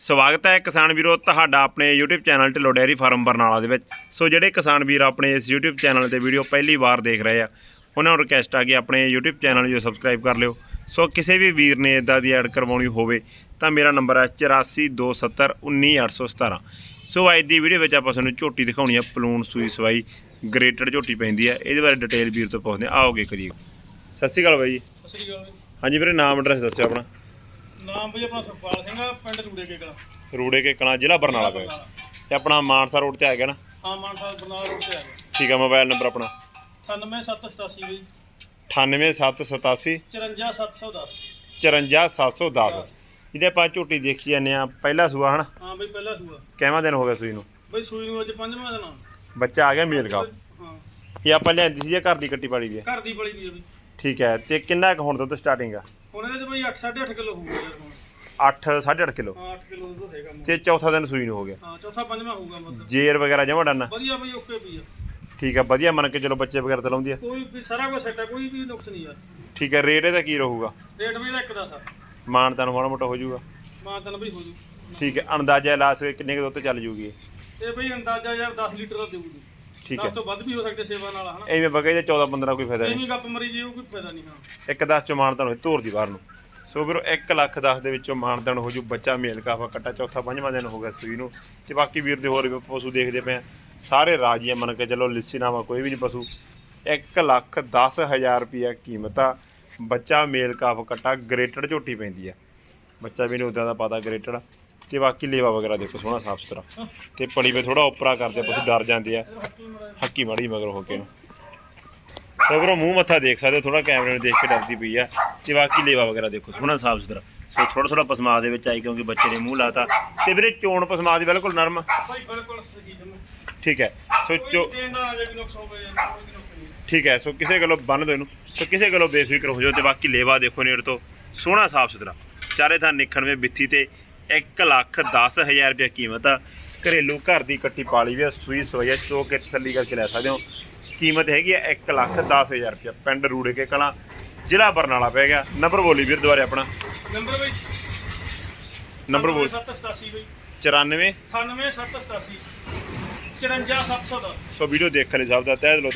ਸਵਾਗਤ ਹੈ ਕਿਸਾਨ ਵੀਰੋ ਤੁਹਾਡਾ ਆਪਣੇ YouTube channel Dhillon dairy farm Barnala ਦੇ ਵਿੱਚ। ਸੋ ਜਿਹੜੇ ਕਿਸਾਨ ਵੀਰ ਆਪਣੇ ਇਸ YouTube ਚੈਨਲ ਤੇ ਵੀਡੀਓ ਪਹਿਲੀ ਵਾਰ ਦੇਖ ਰਹੇ ਆ ਉਹਨਾਂ ਨੂੰ ਰਿਕਵੈਸਟ ਆ ਕਿ ਆਪਣੇ YouTube ਚੈਨਲ ਨੂੰ ਸਬਸਕ੍ਰਾਈਬ ਕਰ ਲਿਓ। ਸੋ ਕਿਸੇ ਵੀ ਵੀਰ ਨੇ ਇਦਾਂ ਦੀ ਐਡ ਕਰਵਾਉਣੀ ਹੋਵੇ ਤਾਂ ਮੇਰਾ ਨੰਬਰ ਹੈ 8427191817 ਸੋ ਅੱਜ ਦੀ ਵੀਡੀਓ ਵਿੱਚ ਆਪਾਂ ਤੁਹਾਨੂੰ ਝੋਟੀ ਦਿਖਾਉਣੀ ਹੈ ਪਲੂਨ ਸੂਈ ਸਵਾਈ ਗ੍ਰੇਟਡ ਝੋਟੀ ਪੈਂਦੀ ਹੈ ਇਹਦੇ ਬਾਰੇ ਡਿਟੇਲ ਵੀਰ ਤੋਂ ਪੁੱਛਦੇ ਆਓਗੇ ਕਰੀਏ। ਸਤਿ ਸ਼੍ਰੀ ਅਕਾਲ ਬਾਈ ਜੀ। ਸਤਿ ਸ਼੍ਰੀ ਅਕਾਲ। ਹਾਂਜੀ ਵੀਰੇ ਨਾਮ ਐਡਰੈਸ ਦੱਸਿਓ ਆਪਣਾ। ਨਾਮ ਵੀ ਆਪਣਾ ਸੁਖਪਾਲ ਸਿੰਘ ਆ ਪਿੰਡ ਰੂੜੇ ਕੇ ਕਲਾ ਰੂੜੇ ਕੇ ਕਲਾਂ। ਜ਼ਿਲ੍ਹਾ ਬਰਨਾਲਾ। ਪਏ ਤੇ ਆਪਣਾ ਮਾਨਸਾ ਰੋਡ ਤੇ ਆ ਗਿਆ ਨਾ? ਹਾਂ ਮਾਨਸਾ ਬਰਨਾਲਾ ਰੋਡ ਤੇ ਆ ਗਿਆ। ਠੀਕ ਆ ਮੋਬਾਈਲ ਨੰਬਰ ਆਪਣਾ। 98787 ਜੀ 98787 54710 54710 ਜਿਹਦੇ ਆਪਾਂ ਝੋਟੀ ਦੇਖੀ ਜਾਂਦੇ ਆ ਪਹਿਲਾ ਸੂਆ ਹਨ? ਹਾਂ ਬਈ ਪਹਿਲਾ ਸੂਆ। ਕਿੰਨਾ ਦਿਨ ਹੋ ਗਿਆ ਸੂਈ ਨੂੰ? ਬਈ ਸੂਈ ਨੂੰ ਅੱਜ ਪੰਜਵਾਂ ਦਿਨ ਆ। ਬੱਚਾ ਆ ਗਿਆ ਮੇਲ ਕਾ ਹਾਂ। ਇਹ ਆਪਾਂ ਲਿਆਂਦੀ ਸੀ ਜਾਂ ਘਰ ਦੀ ਕੱਟੀ ਪਾੜੀ ਦੀ ਹੈ ਘਰ ਦੀ ਬੜੀ ਵੀ ਆ ਬਈ। ਠੀਕ ਹੈ ਤੇ ਕਿੰਨਾ ਕੁ ਹੁਣ ਦੁੱਧ ਸਟਾਰਟਿੰਗ ਆ? ਹੁਣ ਇਹਦੇ ਚ ਬਈ 8 8.5 ਕਿਲੋ ਹੋਊਗਾ ਯਾਰ ਹੁਣ। 8 8.5 ਕਿਲੋ? ਹਾਂ 8 ਕਿਲੋ ਦੁੱਧ ਹੈਗਾ ਮੋਟਾ। ਤੇ ਚੌਥਾ ਦਿਨ ਸੂਈ ਨੂੰ ਹੋ ਗਿਆ। ਹਾਂ ਚੌਥਾ ਪੰਜਵਾਂ ਹੋਊਗਾ ਬਸ ਜੇਰ ਵਗੈਰਾ ਜਮਾ ਡਨ ਵਧੀਆ ਬਈ ਓਕੇ ਵੀ ਆ। ਠੀਕ ਆ ਵਧੀਆ ਮੰਨ ਕੇ ਚਲੋ ਬੱਚੇ ਵਗੈਰਾ ਤਾਂ ਲਾਉਂਦੀ ਆ। ਕੋਈ ਵੀ ਸਾਰਾ ਕੁਝ ਸੈੱਟ ਆ ਕੋਈ ਵੀ ਨੁਕਸ ਨਹੀਂ ਯਾਰ। ਠੀਕ ਹੈ ਰੇਟ ਇਹਦਾ ਕੀ ਰਹੂਗਾ? ਰੇਟ ਵੀ ਇਹਦਾ ਇੱਕ ਦਾ ਸਾ। ਮਾਨ ਤਾਂ ਮਾੜਾ ਮੋਟਾ ਹੋ ਜਾਊਗਾ। ਮਾਂ ਤਨ ਬਈ ਹੋ ਜੂ ਠੀਕ ਹੈ ਅੰਦਾਜ਼ਾ ਲਾ ਸਕੇ ਕਿੰਨੇ ਕੁ ਦੁੱਧ ਚੱਲ ਜੂਗੀ? ਇਹ? ਬਈ ਅੰਦਾਜ਼ਾ ਯਾਰ 10 ਲੀਟਰ ਦਾ ਦੇਊਗੀ। ਠੀਕ 10 ਹੈ। ਤੋਂ ਵੱਧ ਵੀ ਹੋ ਸਕਦੇ ਸੇਵਾ ਨਾਲ ਹਨਾ? ਐਵੇਂ ਬਗੇ ਜੇ 14 15 ਕੋਈ ਫਾਇਦਾ ਨਹੀਂ। ਐਵੇਂ ਗੱਪ ਮਰੀ ਜੀ ਉਹ ਕੋਈ ਫਾਇਦਾ ਨਹੀਂ ਹਾਂ। ਇੱਕ 10 ਚੋਂ ਮਾਨਦਾਨ ਹੋਏ ਧੂਰ ਦੀ ਬਾਹਰ ਨੂੰ। ਸੋ ਵੀਰੋ 1 ਲੱਖ 10 ਦੇ ਵਿੱਚੋਂ ਮਾਨਦਾਨ ਹੋ ਜੂ ਬੱਚਾ ਮੇਲ ਕਾਫਾ ਕੱਟਾ ਚੌਥਾ ਪੰਜਵਾਂ ਦਿਨ ਹੋ ਗਿਆ ਸੂਈ ਨੂੰ। ਤੇ ਬਾਕੀ ਵੀਰ ਦੇ ਹੋਰ ਵੀ ਪਸ਼ੂ ਦੇਖਦੇ ਪਏ ਸਾਰੇ ਰਾਜੀ ਆ ਮੰਨ ਕੇ ਚਲੋ ਲਿੱਸੀ ਨਾਵਾ ਕੋਈ ਵੀ ਨਹੀਂ ਪਸ਼ੂ। 1 ਲੱਖ 10 ਹਜ਼ਾਰ ਰੁਪਿਆ ਕੀਮਤ ਆ। ਬੱਚਾ ਮੇਲ ਕਾਫ ਕੱਟਾ ਗ੍ਰੇਟਡ ਝੋਟੀ ਪੈਂਦੀ ਆ। ਬੱਚਾ ਵੀ ਨਹੀਂ ਉਦਾਂ ਦਾ ਪਤਾ ਗ੍ਰੇਟਡ। ਤੇ ਬਾਕੀ ਲੇਵਾ ਵਗੈਰਾ ਦੇਖੋ ਸੋਹਣਾ ਸਾਫ਼ ਸੁਥਰਾ। ਤੇ ਪਲੀ ਵੇ ਥੋੜਾ ਉਪਰਾ ਕਰਦੇ ਆ, ਪਸ਼ੂ ਡਰ ਜਾਂਦੇ ਆ। ਹੱਕੀ ਮਾੜੀ ਮਗਰ ਹੋ ਕੇ। ਵੀਰੋ ਮੂੰਹ ਮੱਥਾ ਦੇਖ ਸਕਦੇ ਥੋੜਾ ਕੈਮਰੇ ਨੂੰ ਦੇਖ ਕੇ ਡਰਦੀ ਪਈ ਆ। ਤੇ ਬਾਕੀ ਲੇਵਾ ਵਗੈਰਾ ਦੇਖੋ ਸੋਹਣਾ ਸਾਫ਼ ਸੁਥਰਾ। ਸੋ ਥੋੜਾ ਥੋੜਾ ਪਸਮਾ ਦੇ ਵਿੱਚ ਆਈ ਕਿਉਂਕਿ ਬੱਚੇ ਨੇ ਮੂੰਹ ਲਾਤਾ। ਤੇ ਵੀਰੇ ਚੋਣ ਪਸਮਾ ਦੀ ਬਿਲਕੁਲ ਨਰਮ। ਠੀਕ ਹੈ। ਸੋ ਚੋ ਠੀਕ ਹੈ ਸੋ ਕਿਸੇ ਗੱਲੋਂ ਬੰਨ ਦੋ ਇਹਨੂੰ। ਸੋ ਕਿਸੇ ਗੱਲੋਂ ਬੇਫਿਕਰ ਹੋ ਜਾਓ ਤੇ ਬਾਕੀ ਲੇਵਾ ਦੇਖੋ ਨੇੜ ਤੋਂ। ਸੋਹਣਾ ਸਾਫ਼ ਸੁਥਰਾ। ਚਾਰੇ ਥਾਂ ਨਿਖਣਵੇਂ ਬਿੱਥੀ ਤੇ 1 ਲੱਖ 10 ਹਜ਼ਾਰ ਰੁਪਏ ਕੀਮਤ ਆ। ਘਰੇਲੂ ਘਰ ਦੀ ਕੱਟੀ ਪਾਲੀ ਵੀ ਆ ਸੂਈ ਸੋਇਆ ਚੋ ਕੇ ਤਸੱਲੀ ਕਰਕੇ ਲੈ ਸਕਦੇ ਹੋ। ਕੀਮਤ ਹੈਗੀ ਆ 1 ਲੱਖ 10 ਹਜ਼ਾਰ ਰੁਪਏ ਪਿੰਡ ਰੂੜੇ ਕੇ ਕਲਾਂ ਜ਼ਿਲ੍ਹਾ ਬਰਨਾਲਾ ਪੈ ਗਿਆ। ਨੰਬਰ ਬੋਲੀ ਵੀਰ ਦੁਬਾਰੇ ਆਪਣਾ। ਨੰਬਰ ਬਈ। ਨੰਬਰ ਬੋਲ। 787 ਬਈ। 94 98787 54710 ਸੋ ਵੀਡੀਓ ਦੇਖਣ ਲਈ ਸਭ ਦਾ ਤਹਿ ਦਿਲੋਂ